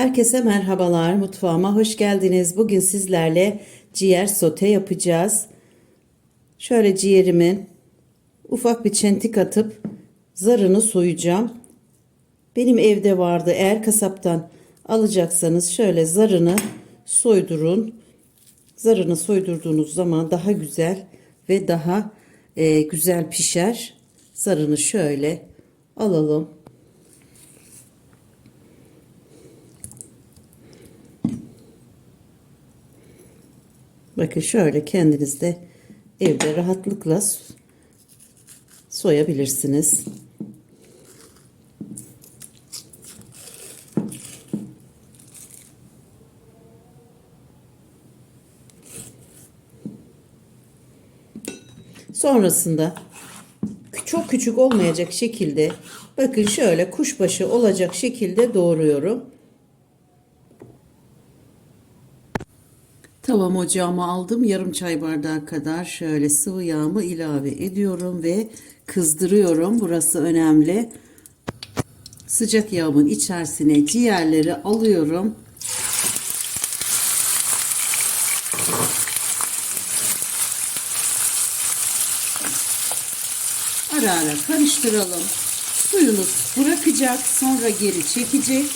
Herkese merhabalar. Mutfağıma hoş geldiniz. Bugün sizlerle ciğer sote yapacağız. Şöyle ciğerimin ufak bir çentik atıp zarını soyacağım. Benim evde vardı. Eğer kasaptan alacaksanız şöyle zarını soydurun. Zarını soydurduğunuz zaman daha güzel ve daha e, güzel pişer. Zarını şöyle alalım. Bakın şöyle kendiniz de evde rahatlıkla soyabilirsiniz. Sonrasında çok küçük olmayacak şekilde bakın şöyle kuşbaşı olacak şekilde doğruyorum. Tavam ocağıma aldım. Yarım çay bardağı kadar şöyle sıvı yağımı ilave ediyorum ve kızdırıyorum. Burası önemli. Sıcak yağımın içerisine ciğerleri alıyorum. Ara ara karıştıralım. Suyunu bırakacak, sonra geri çekecek.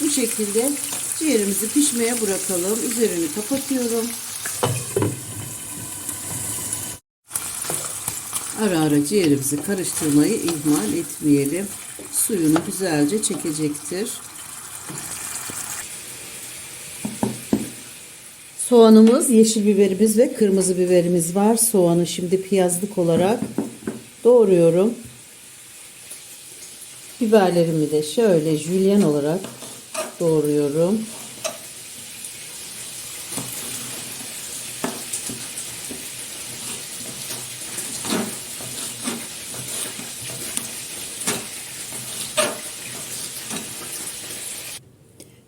Bu şekilde ciğerimizi pişmeye bırakalım. Üzerini kapatıyorum. Ara ara ciğerimizi karıştırmayı ihmal etmeyelim. Suyunu güzelce çekecektir. Soğanımız, yeşil biberimiz ve kırmızı biberimiz var. Soğanı şimdi piyazlık olarak doğruyorum. Biberlerimi de şöyle jülyen olarak doğruyorum.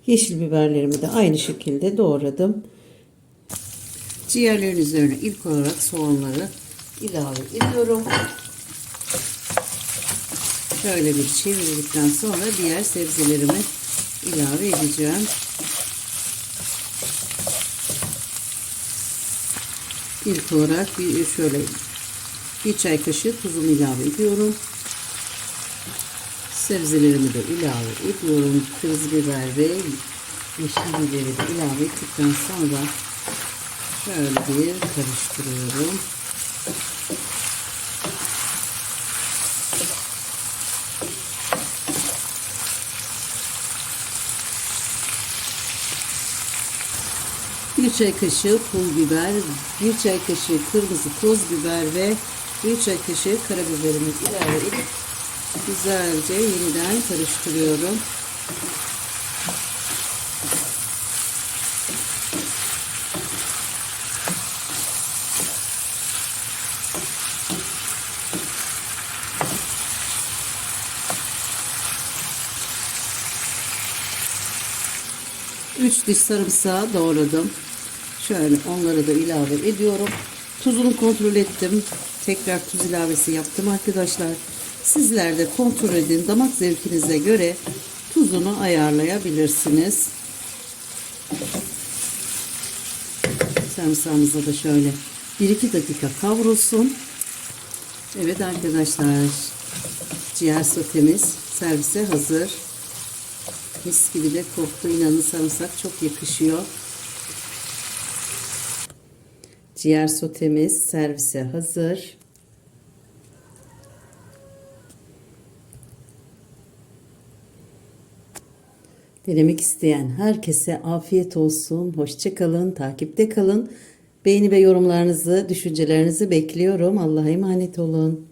Yeşil biberlerimi de aynı şekilde doğradım. Ciğerlerin üzerine ilk olarak soğanları ilave ediyorum. Şöyle bir çevirdikten sonra diğer sebzelerimi ilave edeceğim. İlk olarak bir şöyle bir çay kaşığı tuzumu ilave ediyorum. Sebzelerimi de ilave ediyorum. Kırmızı biber ve yeşil biberi de ilave ettikten sonra şöyle bir karıştırıyorum. Bir çay kaşığı pul biber, bir çay kaşığı kırmızı toz biber ve bir çay kaşığı karabiberimi ilave edip güzelce yeniden karıştırıyorum. Üç diş sarımsağı doğradım. Şöyle onları da ilave ediyorum. Tuzunu kontrol ettim. Tekrar tuz ilavesi yaptım arkadaşlar. Sizler de kontrol edin. Damak zevkinize göre tuzunu ayarlayabilirsiniz. Sarımsağımıza da şöyle 1-2 dakika kavrulsun. Evet arkadaşlar. Ciğer sotemiz servise hazır. Mis gibi de koktu. İnanın sarımsak çok yakışıyor. Ciğer sotemiz servise hazır. Denemek isteyen herkese afiyet olsun. Hoşçakalın, takipte kalın. Beğeni ve yorumlarınızı, düşüncelerinizi bekliyorum. Allah'a emanet olun.